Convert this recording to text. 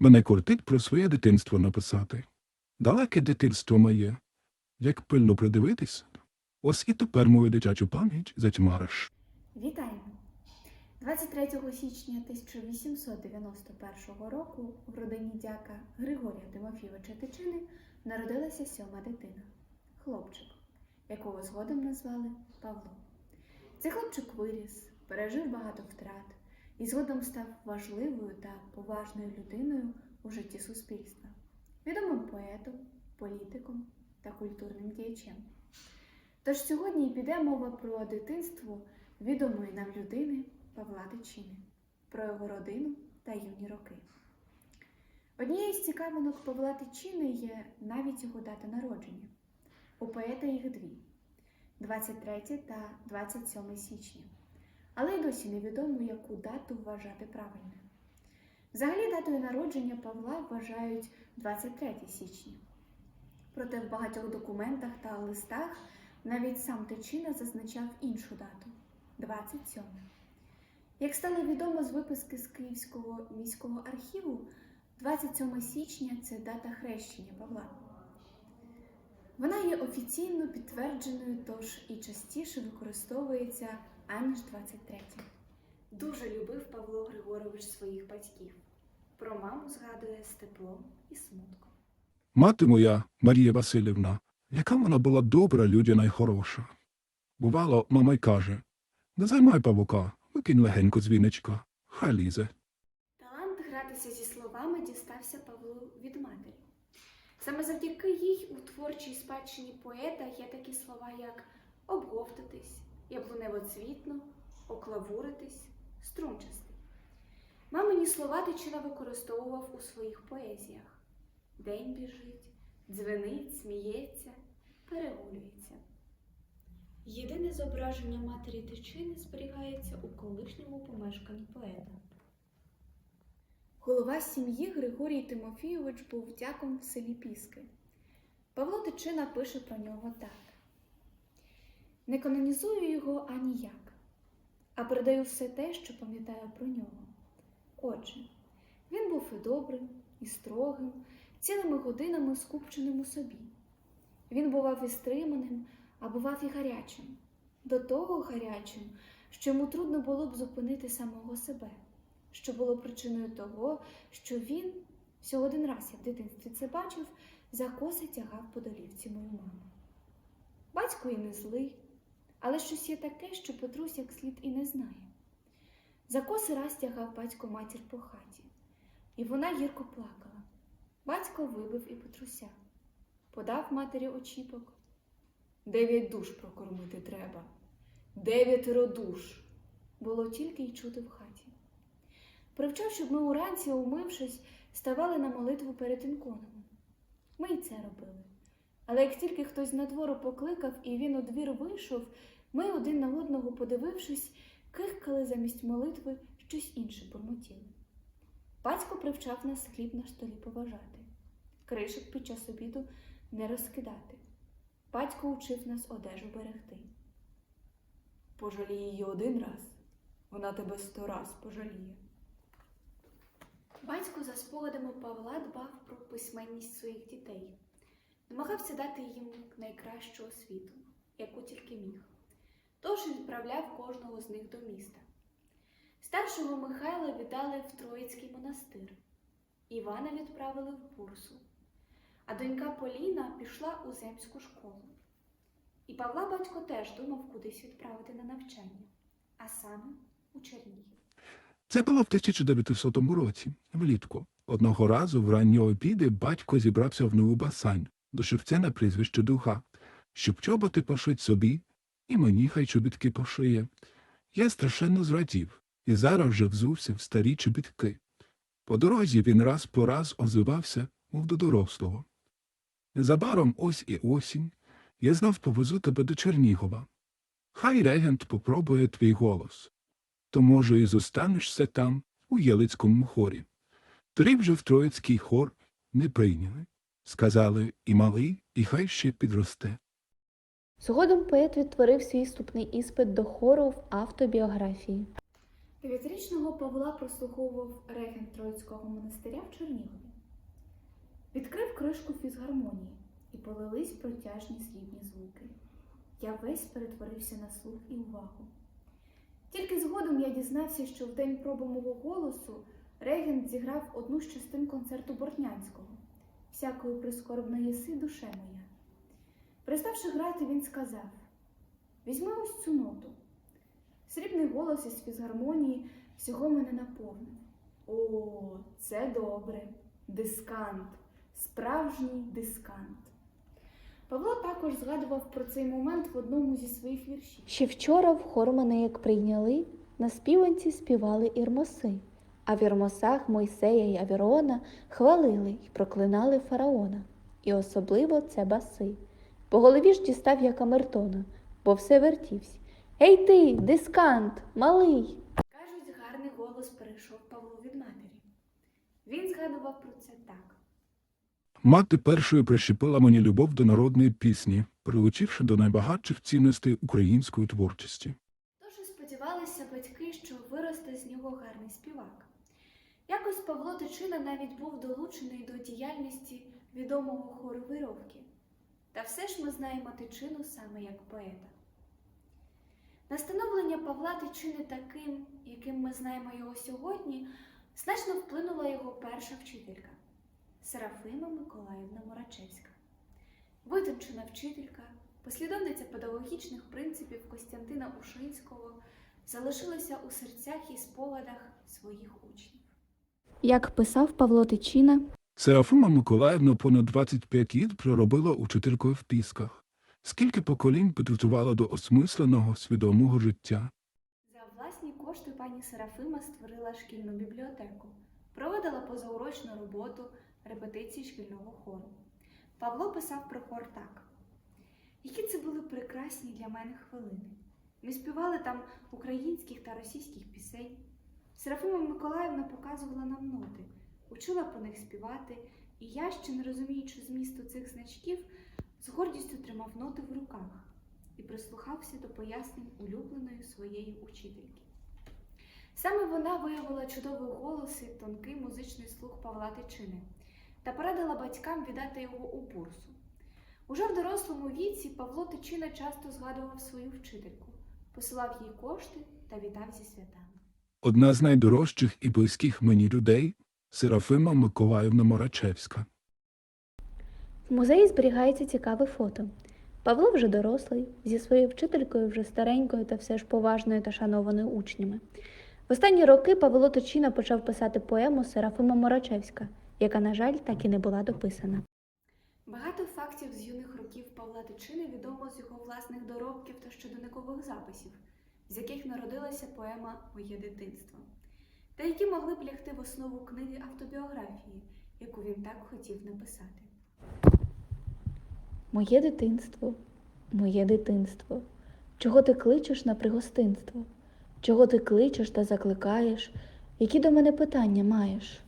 Мене кортить про своє дитинство написати. Далеке дитинство моє. Як пильно придивитись, ось і тепер мою дитячу пам'ять затьмариш. Вітаємо! 23 січня 1891 року в родині дяка Григорія Тимофійовича Тичини народилася сьома дитина хлопчик, якого згодом назвали Павло. Цей хлопчик виріс, пережив багато втрат і згодом став важливою та поважною людиною у житті суспільства, відомим поетом, політиком та культурним діячем. Тож сьогодні піде мова про дитинство відомої нам людини Павла Тичини, про його родину та юні роки. Однією з цікавинок Павла Тичини є навіть його дата народження. У поета їх дві 23 та 27 січня. Але й досі невідомо, яку дату вважати правильною. Взагалі датою народження Павла вважають 23 січня. Проте в багатьох документах та листах навіть сам Тичина зазначав іншу дату 27. Як стало відомо з виписки з Київського міського архіву, 27 січня це дата хрещення Павла. Вона є офіційно підтвердженою, тож і частіше використовується аніж 23. Дуже любив Павло Григорович своїх батьків. Про маму згадує з теплом і смутком. Мати моя, Марія Васильівна, яка вона була добра людяна й хороша. Бувало, мама й каже Не займай павука, викинь легенько з хай лізе. Талант гратися зі словами дістався Павлу від матері. Саме завдяки їй у творчій спадщині поета є такі слова, як обговтатись, яблуневоцвітно, оклавуритись, струнчастий. Мамині слова Тичина використовував у своїх поезіях. День біжить, дзвенить, сміється, перегулюється. Єдине зображення матері Тичини зберігається у колишньому помешканні поета. Голова сім'ї Григорій Тимофійович був дяком в селі Піски. Павло Тичина пише про нього так: Не канонізую його аніяк, а передаю все те, що пам'ятаю про нього. Отже, він був і добрим, і строгим, цілими годинами скупченим у собі. Він бував і стриманим, а бував і гарячим, до того гарячим, що йому трудно було б зупинити самого себе що було причиною того, що він всього один раз я в дитинстві це бачив, за коси тягав по долівці мою маму. Батько і не злий, але щось є таке, що Петрусь як слід і не знає. За коси раз тягав батько матір по хаті, і вона гірко плакала. Батько вибив і Петруся, подав матері очіпок. Дев'ять душ прокормити треба, дев'ятеро душ було тільки й чути в хаті. Привчав, щоб ми уранці, умившись, ставали на молитву перед інконами. Ми й це робили. Але як тільки хтось на двору покликав і він у двір вийшов, ми один на одного, подивившись, кихкали замість молитви щось інше бурмотіли. Батько привчав нас хліб на столі поважати, кришок під час обіду не розкидати. Батько учив нас одежу берегти. Пожалій її один раз, вона тебе сто раз пожаліє. Батько за спогадами Павла дбав про письменність своїх дітей, намагався дати їм найкращу освіту, яку тільки міг. Тож відправляв кожного з них до міста. Старшого Михайла віддали в Троїцький монастир, Івана відправили в Бурсу, а донька Поліна пішла у земську школу. І Павла батько теж думав кудись відправити на навчання, а саме у Чернігів. Це було в 1900 році, влітку. Одного разу в ранні обіди батько зібрався в нову басань до шевця на прізвище Духа, щоб чоботи пошить собі, і мені хай чобітки пошиє. Я страшенно зрадів, і зараз вже взувся в старі чобітки. По дорозі він раз по раз озивався, мов до дорослого. Незабаром ось і осінь, я знов повезу тебе до Чернігова. Хай регент попробує твій голос то, може, і зостанешся там, у Єлицькому хорі. Три вже в Троїцький хор не прийняли. Сказали і малий, і хай ще підросте. Згодом поет відтворив свій вступний іспит до хору в автобіографії. Дев'ятирічного Павла прослуховував регент Троїцького монастиря в Чернігові. Відкрив кришку фізгармонії і полились протяжні срібні звуки. Я весь перетворився на слух і увагу. Тільки згодом я дізнався, що в день проби мого голосу регент зіграв одну з частин концерту Бортнянського всякою прискорбно єси душе моя. Переставши грати, він сказав: Візьми ось цю ноту. Срібний голос із фізгармонії всього мене наповнив. О, це добре. Дискант, справжній дискант. Павло також згадував про цей момент в одному зі своїх віршів. Ще вчора в хор мене як прийняли, на співанці співали ірмоси, а в ірмосах Мойсея й Авірона хвалили й проклинали фараона, і особливо це баси. По голові ж дістав я камертона, бо все вертівсь. Ей ти, дискант, малий! Кажуть, гарний голос перейшов Павлу від матері. Він згадував про це так. Мати першою прищепила мені любов до народної пісні, прилучивши до найбагатших цінностей української творчості. Дуже сподівалися батьки, що виросте з нього гарний співак. Якось Павло Тичина навіть був долучений до діяльності відомого хору Вировки. Та все ж ми знаємо Тичину саме як поета. На становлення Павла Тичини таким, яким ми знаємо його сьогодні, значно вплинула його перша вчителька Серафима Миколаївна Мурачевська. Витончена вчителька, послідовниця педагогічних принципів Костянтина Ушинського, залишилася у серцях і спогадах своїх учнів. Як писав Павло Тичина, Серафима Миколаївна понад 25 літ проробила учителькою в Пісках. Скільки поколінь підготувала до осмисленого, свідомого життя. За власні кошти пані Серафима створила шкільну бібліотеку, проводила позаурочну роботу, репетиції шкільного хору. Павло писав про хор так. Які це були прекрасні для мене хвилини. Ми співали там українських та російських пісень. Серафима Миколаївна показувала нам ноти, учила по них співати, і я, ще не розуміючи змісту цих значків, з гордістю тримав ноти в руках і прислухався до пояснень улюбленої своєї учительки. Саме вона виявила чудовий голос і тонкий музичний слух Павла Тичини та порадила батькам віддати його у бурсу. Уже в дорослому віці Павло Тичина часто згадував свою вчительку, посилав їй кошти та вітав зі святами. Одна з найдорожчих і близьких мені людей Серафима Миколаївна Морачевська. в музеї зберігається цікаве фото. Павло вже дорослий, зі своєю вчителькою вже старенькою та все ж поважною та шанованою учнями. В останні роки Павло Тичина почав писати поему Серафима Морачевська, яка, на жаль, так і не була дописана. Багато фактів з юних років Павла Тичини відомо з його власних доробків та щоденникових записів, з яких народилася поема Моє дитинство, та які могли б лягти в основу книги автобіографії, яку він так хотів написати. Моє дитинство, моє дитинство, чого ти кличеш на пригостинство? Чого ти кличеш та закликаєш? Які до мене питання маєш?